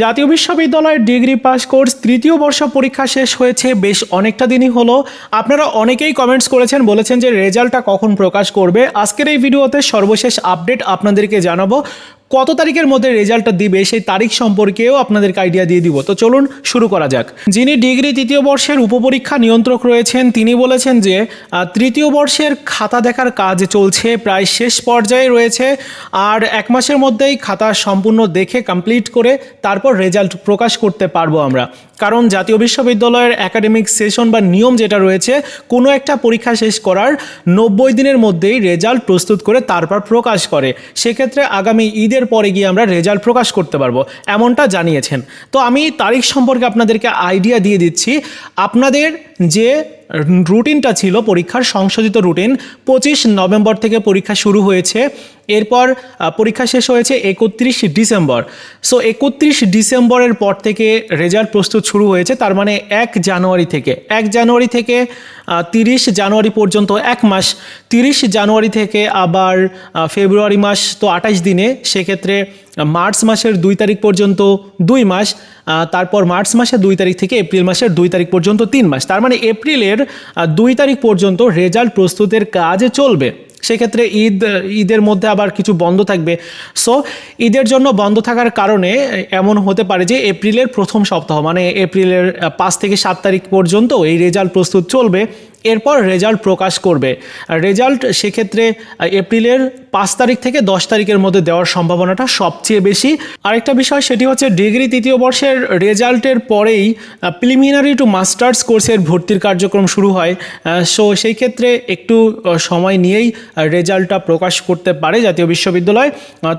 জাতীয় বিশ্ববিদ্যালয়ের degree pass course তৃতীয় বর্ষ পরীক্ষা শেষ হয়েছে, বেশ অনেকটা দিনই হলো। আপনারা অনেকেই কমেন্টস করেছেন, বলেছেন যে রেজাল্টটা কখন প্রকাশ করবে। আজকের এই ভিডিওতে সর্বশেষ আপডেট আপনাদেরকে জানাব। কত তারিখের মধ্যে রেজাল্টটা দিবে সেই তারিখ সম্পর্কেও আপনাদেরকে আইডিয়া দিয়ে দিব। তো চলুন শুরু করা যাক। যিনি ডিগ্রি তৃতীয় বর্ষের উপপরীক্ষা নিয়ন্ত্রক রয়েছেন, তিনি বলেছেন যে তৃতীয় বর্ষের খাতা দেখার কাজ চলছে, প্রায় শেষ পর্যায়ে রয়েছে, আর এক মাসের মধ্যেই খাতা সম্পূর্ণ দেখে কমপ্লিট করে তারপর রেজাল্ট প্রকাশ করতে পারব আমরা। কারণ জাতীয় বিশ্ববিদ্যালয়ের একাডেমিক সেশন বা নিয়ম যেটা রয়েছে, কোনো একটা পরীক্ষা শেষ করার নব্বই দিনের মধ্যেই রেজাল্ট প্রস্তুত করে তারপর প্রকাশ করে। সেক্ষেত্রে আগামী ঈদের পরে গিয়ে আমরা রেজাল্ট প্রকাশ করতে পারব, এমনটা জানিয়েছেন। তো আমি তারিখ সম্পর্কে আপনাদেরকে আইডিয়া দিয়ে দিচ্ছি। আপনাদের যে রুটিনটা ছিল, পরীক্ষার সংশোধিত রুটিন পঁচিশ নভেম্বর থেকে পরীক্ষা শুরু হয়েছে। এরপর পরীক্ষা শেষ হয়েছে একত্রিশ ডিসেম্বর। সো একত্রিশ ডিসেম্বরের পর থেকে রেজাল্ট প্রস্তুত শুরু হয়েছে, তার মানে এক জানুয়ারি থেকে। এক জানুয়ারি থেকে তিরিশ জানুয়ারি পর্যন্ত এক মাস। তিরিশ জানুয়ারি থেকে আবার ফেব্রুয়ারি মাস, তো আঠাশ দিনে। সেক্ষেত্রে মার্চ মাসের দুই তারিখ পর্যন্ত দুই মাস তারপর মার্চ মাসের দুই তারিখ থেকে এপ্রিল মাসের দুই তারিখ পর্যন্ত তিন মাস। তার মানে এপ্রিলের দুই তারিখ পর্যন্ত রেজাল্ট প্রস্তুতের কাজ চলবে। সেক্ষেত্রে ঈদ, ঈদের মধ্যে আবার কিছু বন্ধ থাকবে। সো ঈদের জন্য বন্ধ থাকার কারণে এমন হতে পারে যে এপ্রিলের প্রথম সপ্তাহ মানে এপ্রিলের পাঁচ থেকে সাত তারিখ পর্যন্ত এই রেজাল্ট প্রস্তুত চলবে। এরপর রেজাল্ট প্রকাশ করবে। রেজাল্ট সেক্ষেত্রে এপ্রিলের পাঁচ তারিখ থেকে দশ তারিখের মধ্যে দেওয়ার সম্ভাবনাটা সবচেয়ে বেশি। আরেকটা বিষয়, সেটি হচ্ছে ডিগ্রি তৃতীয় বর্ষের রেজাল্টের পরেই প্রিলিমিনারি টু মাস্টার্স কোর্সের ভর্তির কার্যক্রম শুরু হয়। সো সেই ক্ষেত্রে একটু সময় নিয়েই রেজাল্টটা প্রকাশ করতে পারে জাতীয় বিশ্ববিদ্যালয়।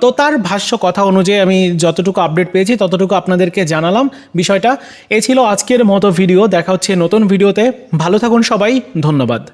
তো তার ভাষ্য কথা অনুযায়ী আমি যতটুকু আপডেট পেয়েছি, ততটুকু আপনাদেরকে জানালাম বিষয়টা। এ ছিল আজকের মতো ভিডিও দেখা হচ্ছে নতুন ভিডিওতে ভালো থাকুন সবাই। ধন্যবাদ।